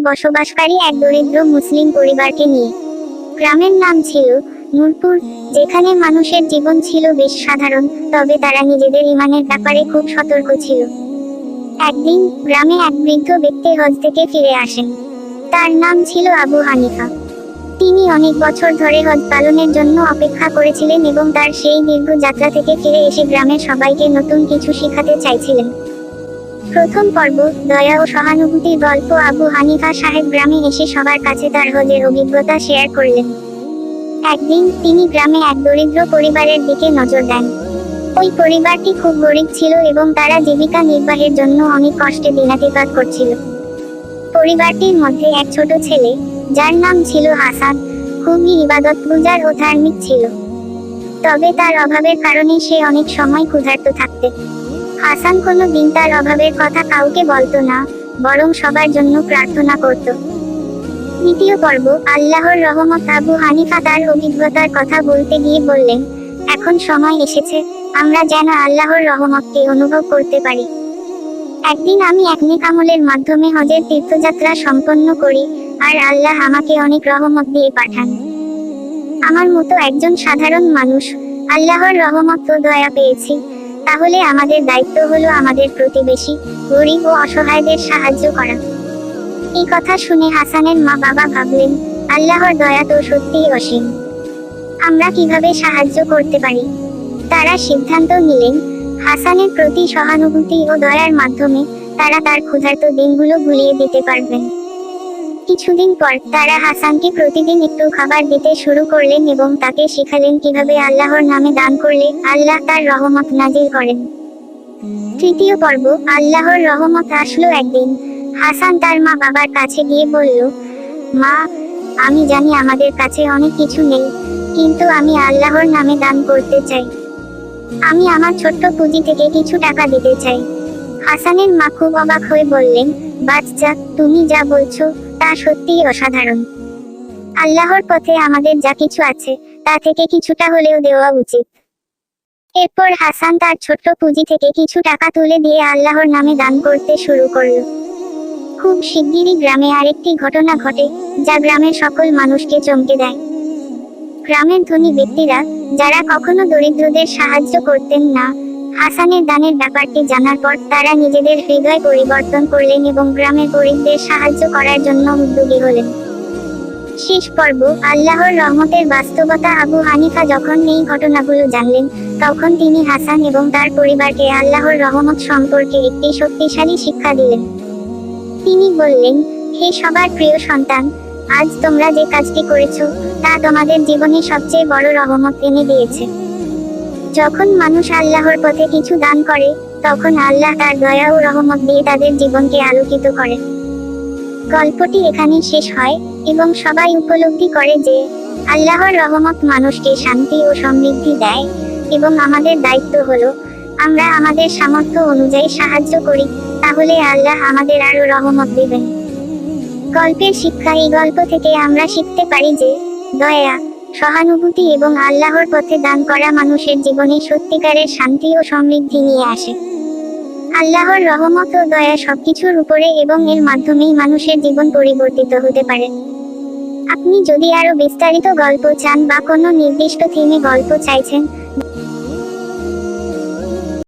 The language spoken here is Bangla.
বসবাসকারী এক দরিদ্র মুসলিম পরিবারকে নিয়ে। গ্রামের নাম ছিল নূরপুর, যেখানে মানুষের জীবন ছিল বেশ সাধারণ, তবে তারা নিজেদের ইমানের ব্যাপারে খুব সতর্ক ছিল। একদিন গ্রামে এক বৃদ্ধ ব্যক্তি হজ থেকে ফিরে আসেন। তার নাম ছিল আবু হানিফা। তিনি অনেক বছর ধরে হজ পালনের জন্য অপেক্ষা করেছিলেন এবং তার সেই দীর্ঘ যাত্রা থেকে ফিরে এসে গ্রামের সবাইকে নতুন কিছু শেখাতে চাইছিলেন। প্রথম পর্ব, দয়া ও সহানুভূতির গল্প আবু হানিফা সাহেব গ্রামে এসে সবার কাছে তার হজের অভিজ্ঞতা শেয়ার করলেন। একদিন তিনি গ্রামে এক দরিদ্র পরিবারের দিকে নজর দেন। ওই পরিবারটি খুব গরিব ছিল এবং তারা জীবিকা নির্বাহের জন্য অনেক কষ্টে দিনাতিপাত করছিল। পরিবারটির মধ্যে এক ছোট ছেলে, যার নাম ছিল হাসান, খুবই ইবাদত পূজার ও ধার্মিক ছিল। তবে তার অভাবের কারণে সে অনেক সময় ক্ষুধার্ত থাকতে হাসান কোনো দিন তার অভাবের কথা কাউকে বলতো না, বরং সবার জন্য প্রার্থনা করত। দ্বিতীয় পর্ব, আল্লাহর রহমত আবু হানিফা তার অভিজ্ঞতার কথা বলতে গিয়ে বললেন, এখন সময় এসেছে, আমরা যেন আল্লাহর রহমতকে অনুভব করতে পারি। একদিন আমি এক আমলের মাধ্যমে হজের তীর্থযাত্রা সম্পন্ন করি, আর আল্লাহ আমাকে অনেক রহমত দিয়ে পাঠান। আমার মতো একজন সাধারণ মানুষ, আল্লাহর রহমত ও দয়া পেয়েছি। তাহলে আমাদের দায়িত্ব হলো আমাদের প্রতিবেশী, গরিব ও অসহায়দের সাহায্য করা। এই কথা শুনে হাসানের মা বাবা ভাবলেন, আল্লাহর দয়া তো সত্যিই অসীম। আমরা কীভাবে সাহায্য করতে পারি? তারা সিদ্ধান্ত নিলেন, হাসানের প্রতি সহানুভূতি ও দয়ার মাধ্যমে তারা তার ক্ষুধার্ত দিনগুলো ভুলিয়ে দিতে পারবেন। কিছুদিন পর তারা হাসানকে প্রতিদিন একটু খাবার দিতে শুরু করলেন এবং তাকে শেখালেন কীভাবে আল্লাহর নামে দান করলে আল্লাহ তার রহমত নাজিল করেন। তৃতীয় পর্ব, আল্লাহর রহমত আসলো একদিন। হাসান তার মা বাবার কাছে গিয়ে বলল, মা, আমি জানি আমাদের কাছে অনেক কিছু নেই, কিন্তু আমি আল্লাহর নামে দান করতে চাই। আমি আমার ছোট্ট পুঁজি থেকে কিছু টাকা দিতে চাই। হাসানের মা খুব অবাক হয়ে বললেন, বাচ্চা, তুমি যা বলছো তা সত্যিই অসাধারণ। আল্লাহর পথে আমাদের যা কিছু আছে, তা থেকে কিছুটা হলেও দেওয়া উচিত। এরপর হাসান তার ছোট্ট পুঁজি থেকে কিছু টাকা তুলে দিয়ে আল্লাহর নামে দান করতে শুরু করল। খুব শিগগিরই গ্রামে আরেকটি ঘটনা ঘটে, যা গ্রামের সকল মানুষকে চমকে দেয়। গ্রামের ধনী ব্যক্তিরা, যারা কখনো দরিদ্রদের সাহায্য করতেন না হাসানের দানের ব্যাপারটি জানার পর তারা নিজেদের হৃদয় পরিবর্তন করলেন এবং গ্রামের গরিবদের সাহায্য করার জন্য উদ্যোগী হলেন। শেষ পর্ব, আল্লাহর রহমতের বাস্তবতা আবু হানিফা যখন এই ঘটনাগুলো জানলেন, তখন তিনি হাসান এবং তার পরিবারকে আল্লাহর রহমত সম্পর্কে একটি শক্তিশালী শিক্ষা দিলেন। তিনি বললেন, হে সবার প্রিয় সন্তান, আজ তোমরা যে কাজটি করেছ, তা তোমাদের জীবনে সবচেয়ে বড় রহমত এনে দিয়েছে। যখন মানুষ আল্লাহর পথে কিছু দান করে, তখন আল্লাহ তার দয়া ও রহমত দিয়ে তাদের জীবনকে আলোকিত করে। গল্পটি এখানে শেষ হয় এবং সবাই উপলব্ধি করে যে, আল্লাহর রহমত মানুষকে শান্তি ও সমৃদ্ধি দেয় এবং আমাদের দায়িত্ব হলো, আমরা আমাদের সামর্থ্য অনুযায়ী সাহায্য করি, তাহলে আল্লাহ আমাদের আরও রহমত দিবেন। গল্পের শিক্ষা এই গল্প থেকে আমরা শিখতে পারি যে, দয়া সহানুভূতি এবং আল্লাহর পথে দান করা মানুষের জীবনে সত্যিকারের শান্তি ও সমৃদ্ধি নিয়ে আসে। আল্লাহর রহমত ও দয়া সবকিছুর উপরে এবং এর মাধ্যমেই মানুষের জীবন পরিবর্তিত হতে পারে। আপনি যদি আরও বিস্তারিত গল্প চান বা কোনো নির্দিষ্ট থিমে গল্প চাইছেন